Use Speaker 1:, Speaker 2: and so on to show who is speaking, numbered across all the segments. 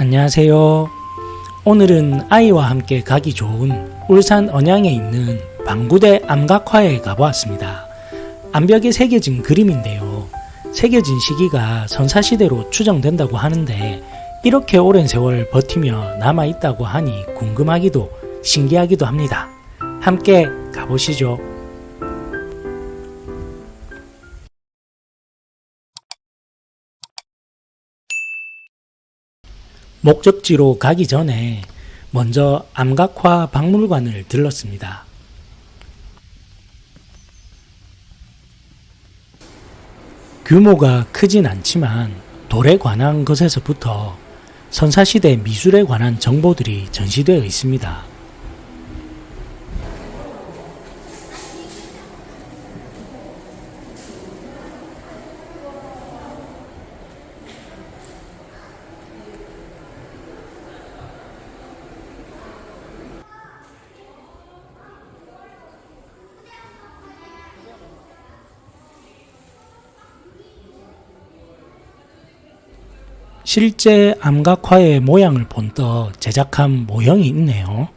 Speaker 1: 안녕하세요. 오늘은 아이와 함께 가기 좋은 울산 언양에 있는 방구대 암각화에 가보았습니다. 암벽에 새겨진 그림인데요. 새겨진 시기가 선사시대로 추정된다고 하는데 이렇게 오랜 세월 버티며 남아있다고 하니 궁금하기도 신기하기도 합니다. 함께 가보시죠. 목적지로 가기 전에 먼저 암각화 박물관을 들렀습니다. 규모가 크진 않지만 돌에 관한 것에서부터 선사시대 미술에 관한 정보들이 전시되어 있습니다. 실제 암각화의 모양을 본떠 제작한 모형이 있네요.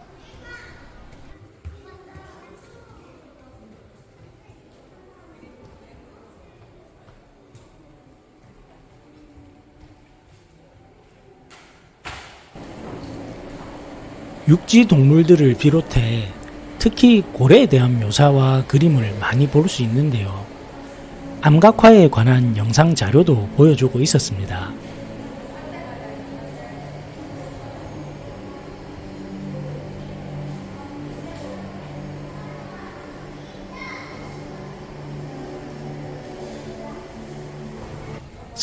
Speaker 1: 육지 동물들을 비롯해 특히 고래에 대한 묘사와 그림을 많이 볼 수 있는데요. 암각화에 관한 영상 자료도 보여주고 있었습니다.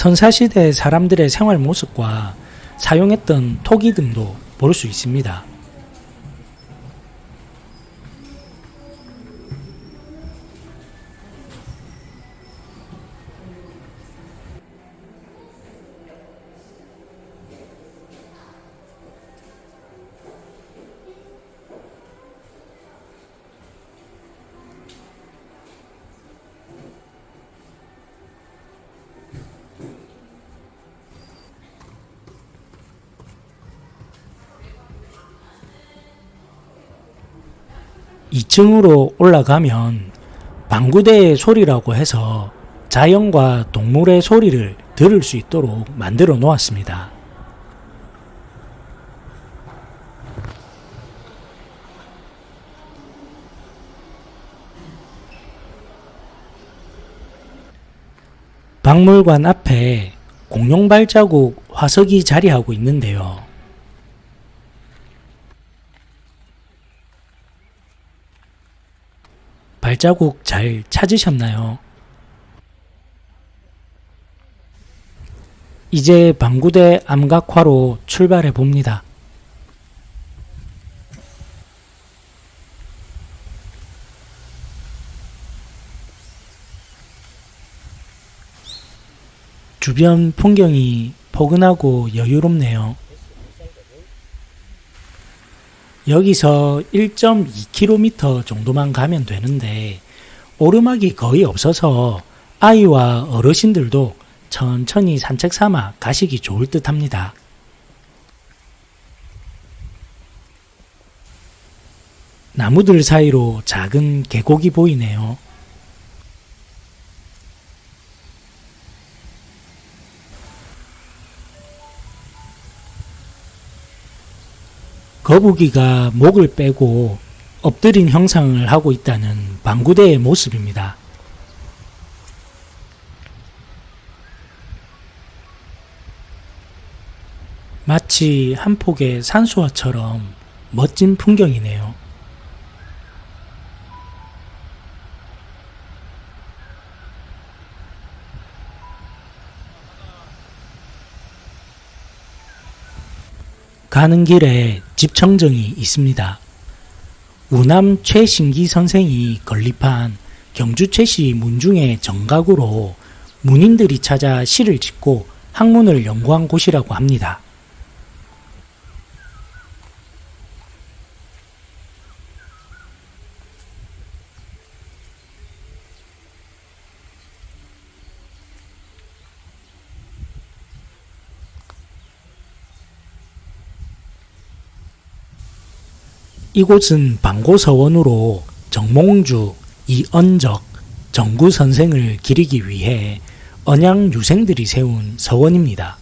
Speaker 1: 선사시대 사람들의 생활 모습과 사용했던 토기 등도 볼 수 있습니다. 이층으로 올라가면 방구대의 소리라고 해서 자연과 동물의 소리를 들을 수 있도록 만들어 놓았습니다. 박물관 앞에 공룡 발자국 화석이 자리하고 있는데요. 발자국 잘 찾으셨나요? 이제 방구대 암각화로 출발해 봅니다. 주변 풍경이 포근하고 여유롭네요. 여기서 1.2km 정도만 가면 되는데 오르막이 거의 없어서 아이와 어르신들도 천천히 산책 삼아 가시기 좋을 듯 합니다. 나무들 사이로 작은 계곡이 보이네요. 거북이가 목을 빼고 엎드린 형상을 하고 있다는 방구대의 모습입니다. 마치 한 폭의 산수화처럼 멋진 풍경이네요. 가는 길에 집청정이 있습니다. 우남 최신기 선생이 건립한 경주 최씨 문중의 정각으로 문인들이 찾아 시를 짓고 학문을 연구한 곳이라고 합니다. 이곳은 방고서원으로 정몽주, 이언적, 정구 선생을 기리기 위해 언양 유생들이 세운 서원입니다.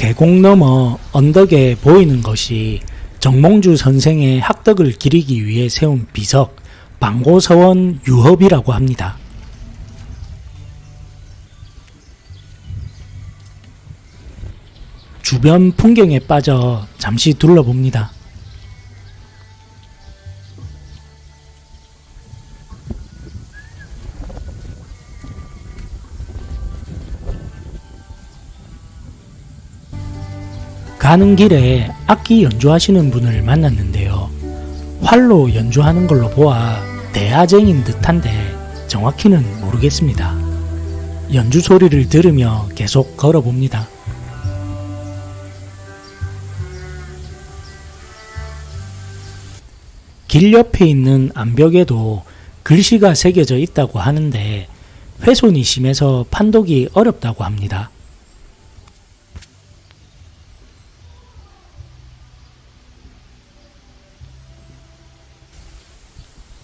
Speaker 1: 계곡 너머 언덕에 보이는 것이 정몽주 선생의 학덕을 기리기 위해 세운 비석 방고서원 유협이라고 합니다. 주변 풍경에 빠져 잠시 둘러봅니다. 가는 길에 악기 연주하시는 분을 만났는데요. 활로 연주하는 걸로 보아 대화쟁인 듯한데 정확히는 모르겠습니다. 연주 소리를 들으며 계속 걸어봅니다. 길 옆에 있는 암벽에도 글씨가 새겨져 있다고 하는데 훼손이 심해서 판독이 어렵다고 합니다.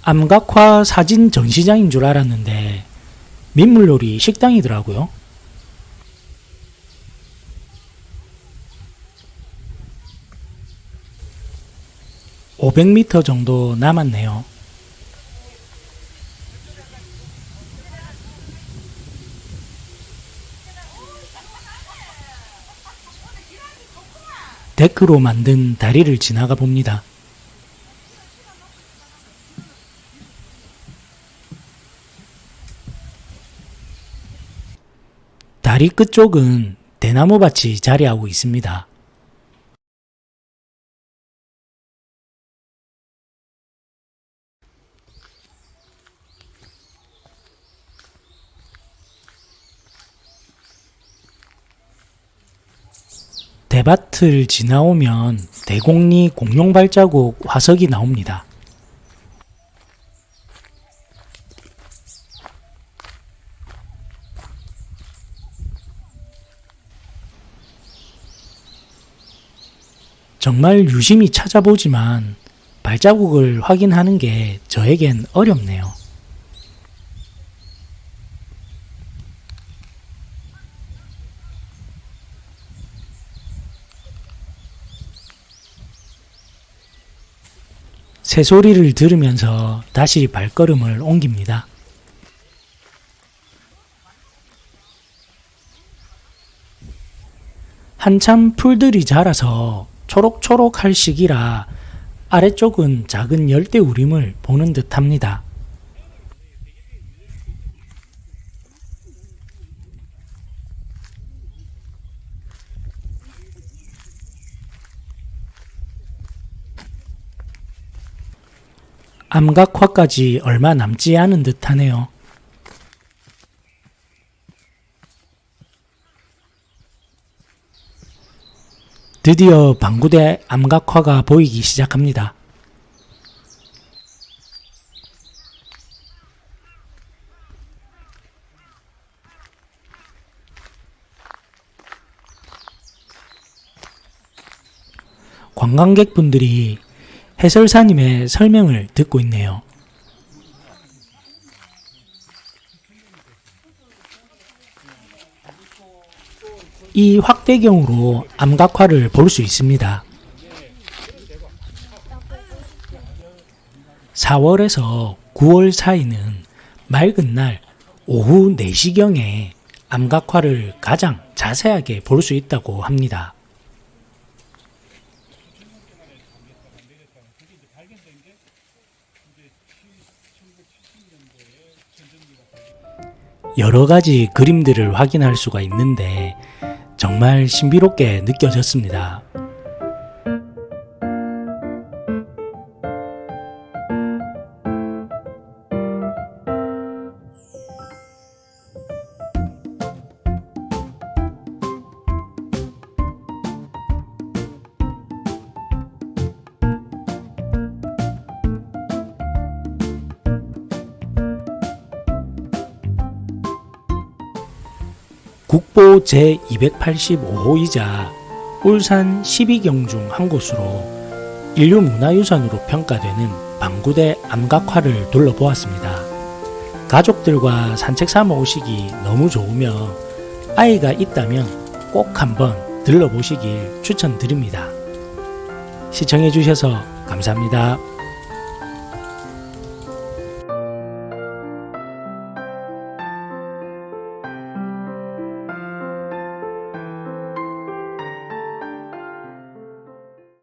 Speaker 1: 암각화 사진 전시장인 줄 알았는데 민물요리 식당이더라고요. (500m) 정도 남았네요. 데크로 만든 다리를 지나가 봅니다. 다리 끝쪽은 대나무밭이 자리하고 있습니다. 대밭을 지나오면 대곡리 공룡 발자국 화석이 나옵니다. 정말 유심히 찾아보지만 발자국을 확인하는 게 저에겐 어렵네요. 새소리를 들으면서 다시 발걸음을 옮깁니다. 한참 풀들이 자라서 초록초록할 시기라 아래쪽은 작은 열대 우림을 보는 듯 합니다. 암각화까지 얼마 남지 않은 듯 하네요. 드디어 방구대 암각화가 보이기 시작합니다. 관광객분들이 해설사님의 설명을 듣고 있네요. 이 확대경으로 암각화를 볼 수 있습니다. 4월에서 9월 사이는 맑은 날 오후 4시경에 암각화를 가장 자세하게 볼 수 있다고 합니다. 여러 가지 그림들을 확인할 수가 있는데 정말 신비롭게 느껴졌습니다. 국보 제285호이자 울산 12경 중 한 곳으로 인류 문화유산으로 평가되는 방구대 암각화를 둘러보았습니다. 가족들과 산책 삼아 오시기 너무 좋으며 아이가 있다면 꼭 한번 들러보시길 추천드립니다. 시청해주셔서 감사합니다.